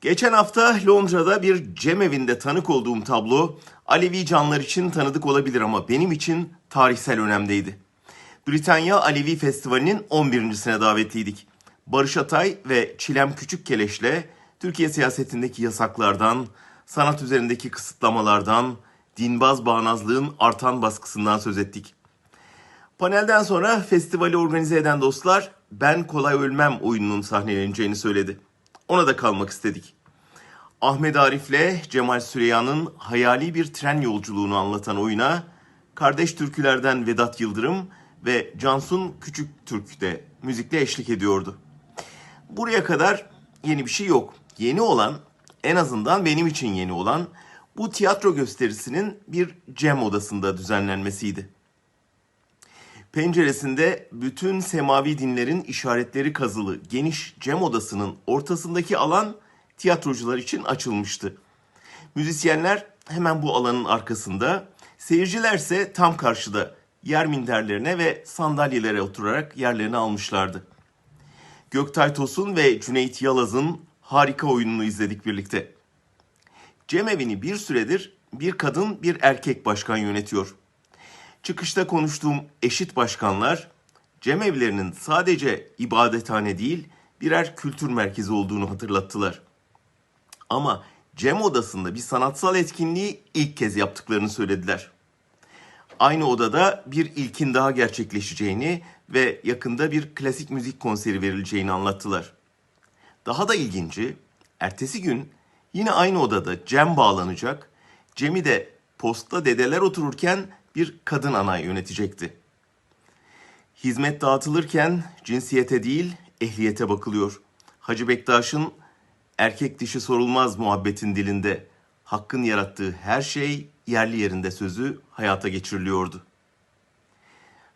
Geçen hafta Londra'da bir cemevinde tanık olduğum tablo Alevi canlar için tanıdık olabilir ama benim için tarihsel önemdeydi. Britanya Alevi Festivali'nin 11.sine davetliydik. Barış Atay ve Çilem Küçükkeleş'le Türkiye siyasetindeki yasaklardan, sanat üzerindeki kısıtlamalardan, dinbaz bağnazlığın artan baskısından söz ettik. Panelden sonra festivali organize eden dostlar Ben Kolay Ölmem oyununun sahneleneceğini söyledi. Ona da kalmak istedik. Ahmet Arif'le Cemal Süreyya'nın hayali bir tren yolculuğunu anlatan oyuna kardeş türkülerden Vedat Yıldırım ve Cansun Küçük Türk de müzikle eşlik ediyordu. Buraya kadar yeni bir şey yok. Yeni olan, en azından benim için yeni olan bu tiyatro gösterisinin bir cem odasında düzenlenmesiydi. Penceresinde bütün semavi dinlerin işaretleri kazılı geniş cem odasının ortasındaki alan tiyatrocular için açılmıştı. Müzisyenler hemen bu alanın arkasında, seyircilerse tam karşıda yer minderlerine ve sandalyelere oturarak yerlerini almışlardı. Göktay Tosun ve Cüneyt Yalaz'ın harika oyununu izledik birlikte. Cemevi'ni bir süredir bir kadın bir erkek başkan yönetiyor. Çıkışta konuştuğum eşit başkanlar cemevlerinin sadece ibadethane değil birer kültür merkezi olduğunu hatırlattılar. Ama cem odasında bir sanatsal etkinliği ilk kez yaptıklarını söylediler. Aynı odada bir ilkin daha gerçekleşeceğini ve yakında bir klasik müzik konseri verileceğini anlattılar. Daha da ilginci, ertesi gün yine aynı odada Cem bağlanacak. Cem'i de posta dedeler otururken bir kadın ana yönetecekti. Hizmet dağıtılırken cinsiyete değil ehliyete bakılıyor. Hacı Bektaş'ın erkek dişi sorulmaz muhabbetin dilinde hakkın yarattığı her şey yerli yerinde sözü hayata geçiriliyordu.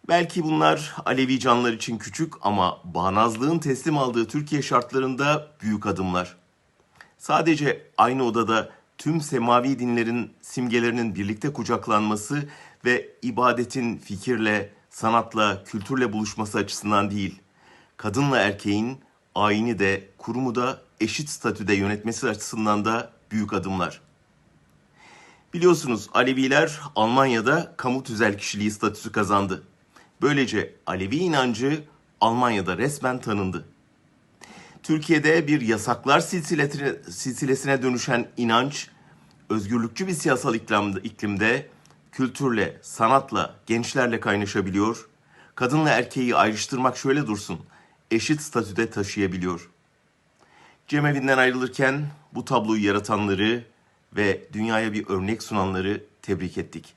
Belki bunlar Alevi canlar için küçük ama bağnazlığın teslim aldığı Türkiye şartlarında büyük adımlar. Sadece aynı odada tüm semavi dinlerin simgelerinin birlikte kucaklanması ve ibadetin fikirle, sanatla, kültürle buluşması açısından değil, kadınla erkeğin ayini de, kurumu da eşit statüde yönetmesi açısından da büyük adımlar. Biliyorsunuz Aleviler Almanya'da kamu tüzel kişiliği statüsü kazandı. Böylece Alevi inancı Almanya'da resmen tanındı. Türkiye'de bir yasaklar silsilesine, dönüşen inanç, özgürlükçü bir siyasal iklimde, iklimde kültürle, sanatla, gençlerle kaynaşabiliyor. Kadınla erkeği ayrıştırmak şöyle dursun, eşit statüde taşıyabiliyor. Cemevinden ayrılırken bu tabloyu yaratanları ve dünyaya bir örnek sunanları tebrik ettik.